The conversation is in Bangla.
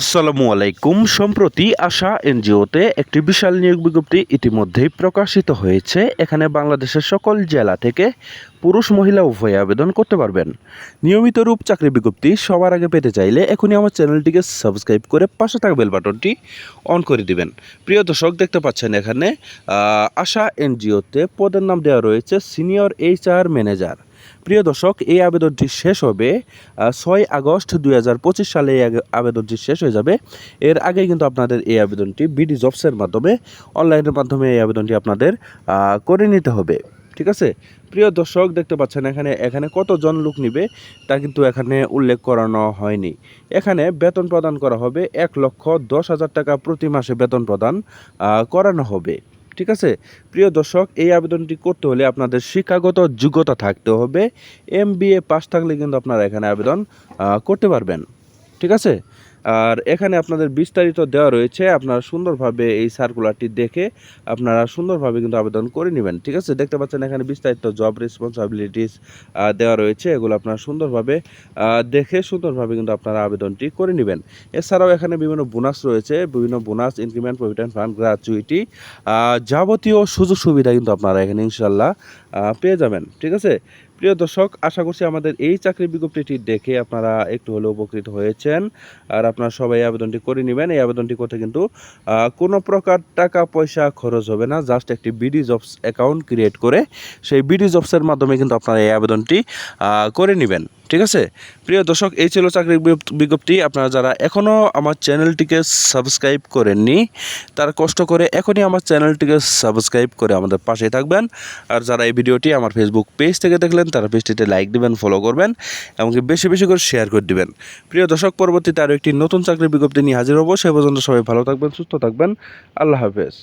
আসসালামু আলাইকুম। সম্প্রতি আশা এনজিওতে একটি বিশাল নিয়োগ বিজ্ঞপ্তি ইতিমধ্যেই প্রকাশিত হয়েছে। এখানে বাংলাদেশের সকল জেলা থেকে পুরুষ, মহিলা উভয়ে আবেদন করতে পারবেন। নিয়মিত রূপ চাকরি বিজ্ঞপ্তি সবার আগে পেতে চাইলে এখনই আমার চ্যানেলটিকে সাবস্ক্রাইব করে পাশে থাকা বেল বাটনটি অন করে দিবেন। প্রিয় দর্শক, দেখতে পাচ্ছেন এখানে আশা এনজিওতে পদের নাম দেওয়া রয়েছে সিনিয়র এইচআর ম্যানেজার। প্রিয় দর্শক, এই আবেদনটি শেষ হবে ছয় আগস্ট দুই হাজার পঁচিশ সালে এই আবেদনটি শেষ হয়ে যাবে। এর আগে কিন্তু আপনাদের এই আবেদনটি বিডি জবসের মাধ্যমে, অনলাইনের মাধ্যমে এই আবেদনটি আপনাদের করে নিতে হবে। ঠিক আছে? প্রিয় দর্শক, দেখতে পাচ্ছেন এখানে এখানে কতজন লোক নিবে, তা কিন্তু এখানে উল্লেখ করানো হয়নি। এখানে বেতন প্রদান করা হবে এক লক্ষ দশ হাজার টাকা প্রতি মাসে বেতন প্রদান করানো হবে। ঠিক আছে? প্রিয় দর্শক, এই আবেদনটি করতে হলে আপনাদের শিক্ষাগত যোগ্যতা থাকতে হবে। এম বি এ পাস থাকলে কিন্তু আপনারা এখানে আবেদন করতে পারবেন। ঠিক আছে? আর এখানে আপনাদের বিস্তারিত দেওয়া রয়েছে, আপনারা সুন্দরভাবে এই সার্কুলারটি দেখে আপনারা সুন্দরভাবে কিন্তু আবেদন করে নেবেন, ঠিক আছে? দেখতে পাচ্ছেন এখানে বিস্তারিত জব রেসপন্সিবিলিটিস দেওয়া রয়েছে, এগুলো আপনারা সুন্দরভাবে দেখে সুন্দরভাবে কিন্তু আপনারা আবেদনটি করে নেবেন। এছাড়াও এখানে বিভিন্ন বোনাস রয়েছে, বিভিন্ন bonus increment provident fund gratuity যাবতীয় সুযোগ সুবিধা কিন্তু আপনারা এখানে ইনশাল্লাহ পেয়ে যাবেন, ঠিক আছে? প্রিয় দর্শক, আশা করছি আমাদের এই চাকরি বিজ্ঞপ্তিটি দেখে আপনারা একটু হলেও উপকৃত হয়েছেন। আর আপনারা সবাই আবেদনটি করে নেবেন। এই আবেদনটি করতে কিন্তু কোনো প্রকার টাকা, পয়সা খরচ হবে না। জাস্ট একটি বিডি জবস অ্যাকাউন্ট ক্রিয়েট করে সেই বিডি জবসের মাধ্যমে কিন্তু আপনারা এই আবেদনটি করে নেবেন। ঠিক আছে? প্রিয় দর্শক, এই ছিল চাকরির বিজ্ঞপ্তি। আপনারা যারা এখনও আমার চ্যানেলটিকে সাবস্ক্রাইব করেননি, তারা কষ্ট করে এখনই আমার চ্যানেলটিকে সাবস্ক্রাইব করে আমাদের পাশে থাকবেন। আর যারা এই ভিডিওটি আমার ফেসবুক পেজ থেকে দেখলেন, তারা পেজটিতে লাইক দিবেন ফলো করবেন, এমনকি বেশি বেশি করে শেয়ার করে দিবেন। প্রিয় দর্শক, পরবর্তীতে আরও একটি নতুন চাকরির বিজ্ঞপ্তি নিয়ে হাজির হব। সে পর্যন্ত সবাই ভালো থাকবেন, সুস্থ থাকবেন। আল্লাহ হাফেজ।